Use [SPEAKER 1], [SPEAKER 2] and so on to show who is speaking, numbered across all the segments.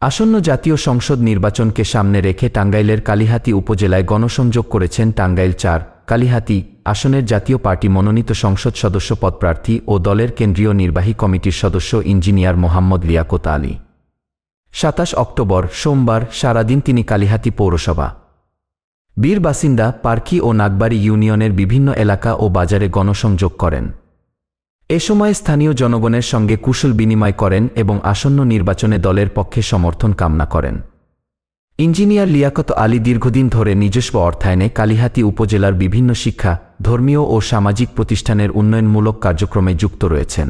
[SPEAKER 1] আসন্ন জাতীয় সংসদ নির্বাচনকে সামনে রেখে টাঙ্গাইলের কালিহাতি উপজেলায় গণসংযোগ করেছেন টাঙ্গাইল চার। কালিহাতি আসনের জাতীয় পার্টি মনোনীত সংসদ সদস্য পদপ্রার্থী ও দলের কেন্দ্রীয় নির্বাহী কমিটির সদস্য ইঞ্জিনিয়ার মোহাম্মদ লিয়াকত আলী। সাতাশ অক্টোবর, সোমবার, সারাদিন তিনি কালিহাতি পৌরসভা। বীর বাসিন্দা পার্কি ও নাগবাড়ি ইউনিয়নের বিভিন্ন এলাকা ও বাজারে গণসংযোগ করেন। এ সময় স্থানীয় জনগণের সঙ্গে কুশল বিনিময় করেন এবং আসন্ন নির্বাচনে দলের পক্ষে সমর্থন কামনা করেন। ইঞ্জিনিয়ার লিয়াকত আলী দীর্ঘদিন ধরে নিজস্ব অর্থায়নে কালিহাতি উপজেলার বিভিন্ন শিক্ষা, ধর্মীয় ও সামাজিক প্রতিষ্ঠানের উন্নয়নমূলক কার্যক্রমে যুক্ত রয়েছেন।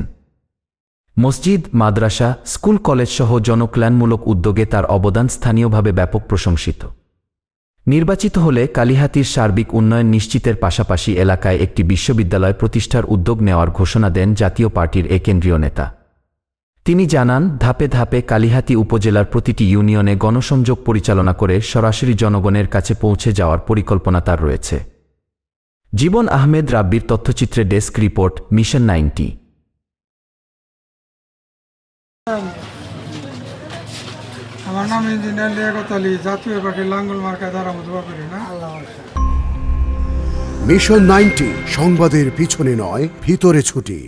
[SPEAKER 1] মসজিদ, মাদ্রাসা, স্কুল কলেজসহ জনকল্যাণমূলক উদ্যোগে তার অবদান স্থানীয়ভাবে ব্যাপক প্রশংসিত। নির্বাচিত হলে কালিহাতির সার্বিক উন্নয়ন নিশ্চিতের পাশাপাশি এলাকায় একটি বিশ্ববিদ্যালয় প্রতিষ্ঠার উদ্যোগ নেওয়ার ঘোষণা দেন জাতীয় পার্টির এ কেন্দ্রীয় নেতা। তিনি জানান, ধাপে ধাপে কালিহাতি উপজেলার প্রতিটি ইউনিয়নে গণসংযোগ পরিচালনা করে সরাসরি জনগণের কাছে পৌঁছে যাওয়ার পরিকল্পনা তার রয়েছে। জীবন আহমেদ রাব্বির তথ্যচিত্রে ডেস্ক রিপোর্ট, মিশন নাইনটি।
[SPEAKER 2] আমার নাম ইঞ্জিনিয়ার লিয়াকত আলী জাতীয় পাখি লাঙ্গল মার্কা দ্বারা মধুবা করি না।
[SPEAKER 3] মিশন নাইনটি সংবাদের পিছনে নয় ভিতরে ছুটি।